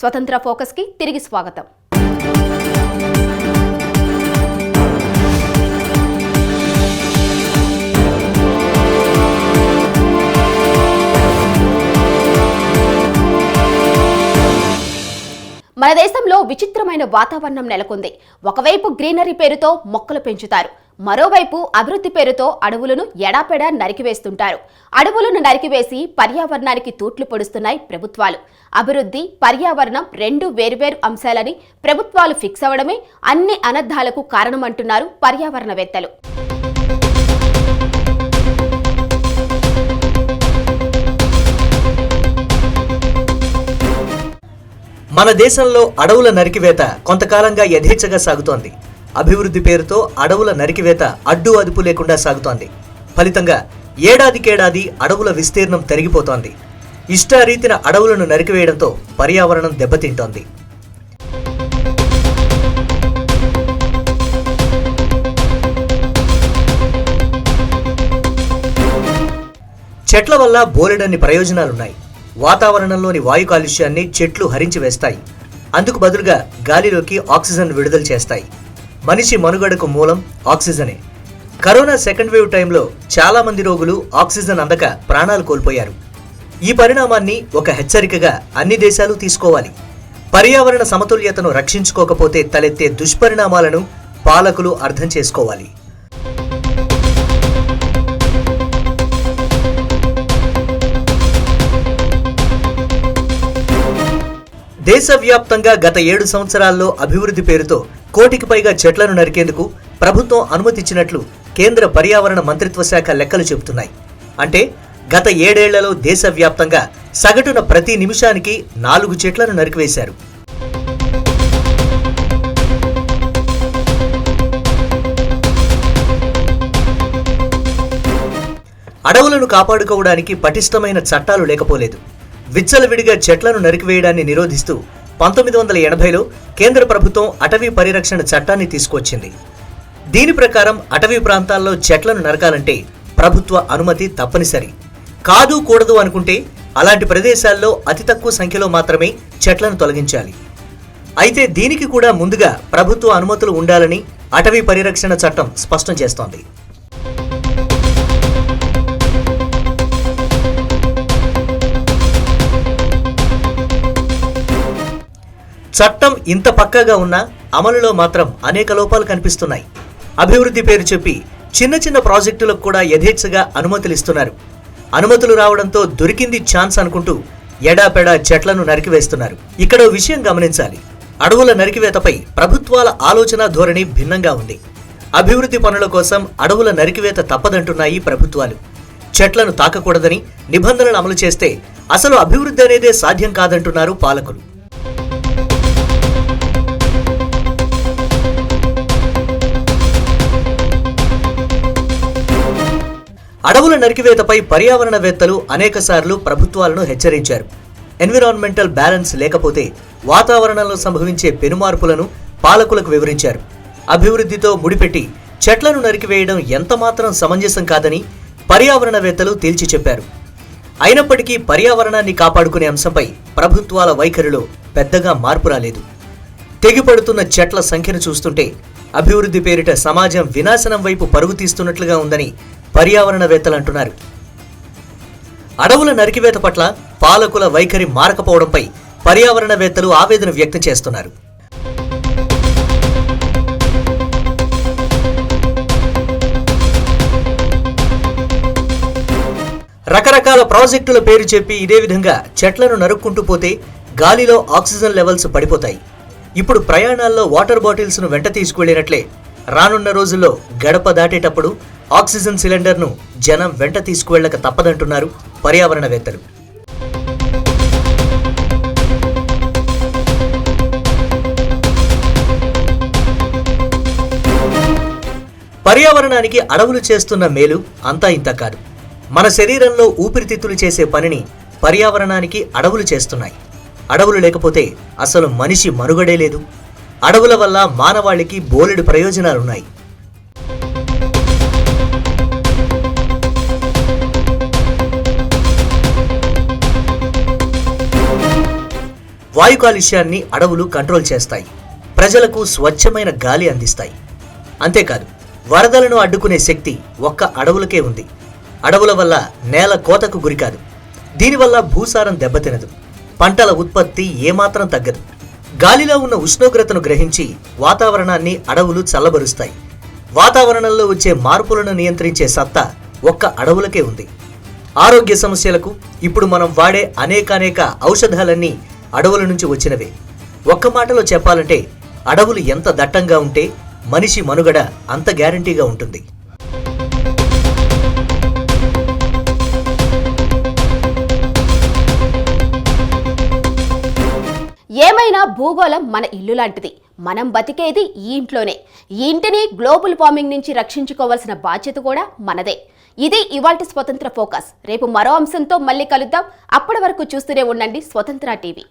స్వతంత్ర ఫోకస్కి తిరిగి స్వాగతం. మన దేశంలో విచిత్రమైన వాతావరణం నెలకొంది. ఒకవైపు గ్రీనరీ పేరుతో మొక్కలు పెంచుతారు. మరోవైపు అభివృద్ధి పేరుతో అడవులను ఎడాపెడా నరికివేస్తుంటారు. అడవులను నరికివేసి పర్యావరణానికి తూట్లు పొడుస్తున్నాయి ప్రభుత్వాలు. అభివృద్ధి పర్యావరణం రెండు వేర్వేరు అంశాలని ప్రభుత్వాలు ఫిక్స్ అవ్వడమే అన్ని అనర్థాలకు కారణమంటున్నారు పర్యావరణవేత్తలు. మన దేశంలో అడవుల నరికివేత కొంతకాలంగా యథేచ్ఛగా సాగుతోంది. అభివృద్ధి పేరుతో అడవుల నరికివేత అడ్డు అదుపు లేకుండా సాగుతోంది. ఫలితంగా ఏడాదికేడాది అడవుల విస్తీర్ణం తరిగిపోతోంది. ఇష్టారీతిన అడవులను నరికివేయడంతో పర్యావరణం దెబ్బతింటోంది. చెట్ల వల్ల బోలెడన్ని ప్రయోజనాలున్నాయి. వాతావరణంలోని వాయు కాలుష్యాన్ని చెట్లు హరించి వేస్తాయి. అందుకు బదులుగా గాలిలోకి ఆక్సిజన్ విడుదల చేస్తాయి. మనిషి మనుగడకు మూలం ఆక్సిజనే. కరోనా సెకండ్ వేవ్ టైంలో చాలామంది రోగులు ఆక్సిజన్ అందక ప్రాణాలు కోల్పోయారు. ఈ పరిణామాన్ని ఒక హెచ్చరికగా అన్ని దేశాలు తీసుకోవాలి. పర్యావరణ సమతుల్యతను రక్షించుకోకపోతే తలెత్తే దుష్పరిణామాలను పాలకులు అర్థం చేసుకోవాలి. దేశవ్యాప్తంగా గత ఏడు సంవత్సరాల్లో అభివృద్ధి పేరుతో కోటికి పైగా చెట్లను నరికేందుకు ప్రభుత్వం అనుమతిచ్చినట్లు కేంద్ర పర్యావరణ మంత్రిత్వ శాఖ లెక్కలు చెబుతున్నాయి. అంటే గత ఏడేళ్ళలో దేశవ్యాప్తంగా సగటున ప్రతి నిమిషానికి నాలుగు చెట్లను నరికివేశారు. అడవులను కాపాడుకోవడానికి పటిష్టమైన చట్టాలు లేకపోలేదు. విచ్చలవిడిగా చెట్లను నరికివేయడాన్ని నిరోధిస్తూ పంతొమ్మిది వందల ఎనభైలో కేంద్ర ప్రభుత్వం అటవీ పరిరక్షణ చట్టాన్ని తీసుకొచ్చింది. దీని ప్రకారం అటవీ ప్రాంతాల్లో చెట్లను నరకాలంటే ప్రభుత్వ అనుమతి తప్పనిసరి. కాదు కూడదు అనుకుంటే అలాంటి ప్రదేశాల్లో అతి తక్కువ సంఖ్యలో మాత్రమే చెట్లను తొలగించాలి. అయితే దీనికి కూడా ముందుగా ప్రభుత్వ అనుమతులు ఉండాలని అటవీ పరిరక్షణ చట్టం స్పష్టం చేస్తోంది. చట్టం ఇంత పక్కాగా ఉన్నా అమలులో మాత్రం అనేక లోపాలు కనిపిస్తున్నాయి. అభివృద్ధి పేరు చెప్పి చిన్న చిన్న ప్రాజెక్టులకు కూడా యథేచ్ఛగా అనుమతులు ఇస్తున్నారు. అనుమతులు రావడంతో దొరికింది ఛాన్స్ అనుకుంటూ ఎడాపెడా చెట్లను నరికివేస్తున్నారు. ఇక్కడ విషయం గమనించాలి. అడవుల నరికివేతపై ప్రభుత్వాల ఆలోచన ధోరణి భిన్నంగా ఉంది. అభివృద్ధి పనుల కోసం అడవుల నరికివేత తప్పదంటున్నాయి ప్రభుత్వాలు. చెట్లను తాకకూడదని నిబంధనలు అమలు చేస్తే అసలు అభివృద్ధి అనేదే సాధ్యం కాదంటున్నారు పాలకులు. అడవుల నరికివేతపై పర్యావరణవేత్తలు అనేకసార్లు ప్రభుత్వాలను హెచ్చరించారు. ఎన్విరాన్మెంటల్ బ్యాలెన్స్ లేకపోతే వాతావరణంలో సంభవించే పెనుమార్పులను పాలకులకు వివరించారు. అభివృద్ధితో ముడిపెట్టి చెట్లను నరికివేయడం ఎంతమాత్రం సమంజసం కాదని పర్యావరణవేత్తలు తేల్చి చెప్పారు. అయినప్పటికీ పర్యావరణాన్ని కాపాడుకునే అంశంపై ప్రభుత్వాల వైఖరిలో పెద్దగా మార్పు రాలేదు. తెగిపడుతున్న చెట్ల సంఖ్యను చూస్తుంటే అభివృద్ధి పేరిట సమాజం వినాశనం వైపు పరుగు తీస్తున్నట్లుగా ఉందని పర్యావరణవేత్తలు అంటున్నారు. అడవుల నరికివేత పట్ల పాలకుల వైఖరి మారకపోవడంపై పర్యావరణవేత్తలు ఆవేదన వ్యక్తం చేస్తున్నారు. రకరకాల ప్రాజెక్టుల పేరు చెప్పి ఇదే విధంగా చెట్లను నరుక్కుంటూ పోతే గాలిలో ఆక్సిజన్ లెవెల్స్ పడిపోతాయి. ఇప్పుడు ప్రయాణాల్లో వాటర్ బాటిల్స్ను వెంట తీసుకువెళ్ళినట్లే రానున్న రోజుల్లో గడప దాటేటప్పుడు ఆక్సిజన్ సిలిండర్ను జనం వెంట తీసుకువెళ్ళక తప్పదంటున్నారు పర్యావరణవేత్తలు. పర్యావరణానికి అడవులు చేస్తున్న మేలు అంతా ఇంత కాదు. మన శరీరంలో ఊపిరితిత్తులు చేసే పనిని పర్యావరణానికి అడవులు చేస్తున్నాయి. అడవులు లేకపోతే అసలు మనిషి మనుగడే లేదు అడవుల వల్ల మానవాళికి బోలెడు ప్రయోజనాలున్నాయి. వాయు కాలుష్యాన్ని అడవులు కంట్రోల్ చేస్తాయి. ప్రజలకు స్వచ్ఛమైన గాలి అందిస్తాయి. అంతేకాదు వరదలను అడ్డుకునే శక్తి ఒక్క అడవులకే ఉంది. అడవుల వల్ల నేల కోతకు గురికాదు దీనివల్ల భూసారం దెబ్బతినదు. పంటల ఉత్పత్తి ఏమాత్రం తగ్గదు. గాలిలో ఉన్న ఉష్ణోగ్రతను గ్రహించి వాతావరణాన్ని అడవులు చల్లబరుస్తాయి. వాతావరణంలో వచ్చే మార్పులను నియంత్రించే సత్తా ఒక్క అడవులకే ఉంది. ఆరోగ్య సమస్యలకు ఇప్పుడు మనం వాడే అనేకానేక ఔషధాలన్నీ అడవుల నుంచి వచ్చినవే. ఒక్క మాటలో చెప్పాలంటే అడవులు ఎంత దట్టంగా ఉంటే మనిషి మనుగడ అంత గ్యారంటీగా ఉంటుంది. ఏమైనా భూగోళం మన ఇల్లు లాంటిది. మనం బతికేది ఈ ఇంట్లోనే. ఈ ఇంటిని గ్లోబల్ వార్మింగ్ నుంచి రక్షించుకోవాల్సిన బాధ్యత కూడా మనదే. ఇది ఇవాల్టి స్వతంత్ర ఫోకస్. రేపు మరో అంశంతో మళ్ళీ కలుద్దాం. అప్పటి వరకు చూస్తూనే ఉండండి స్వతంత్ర టీవీ.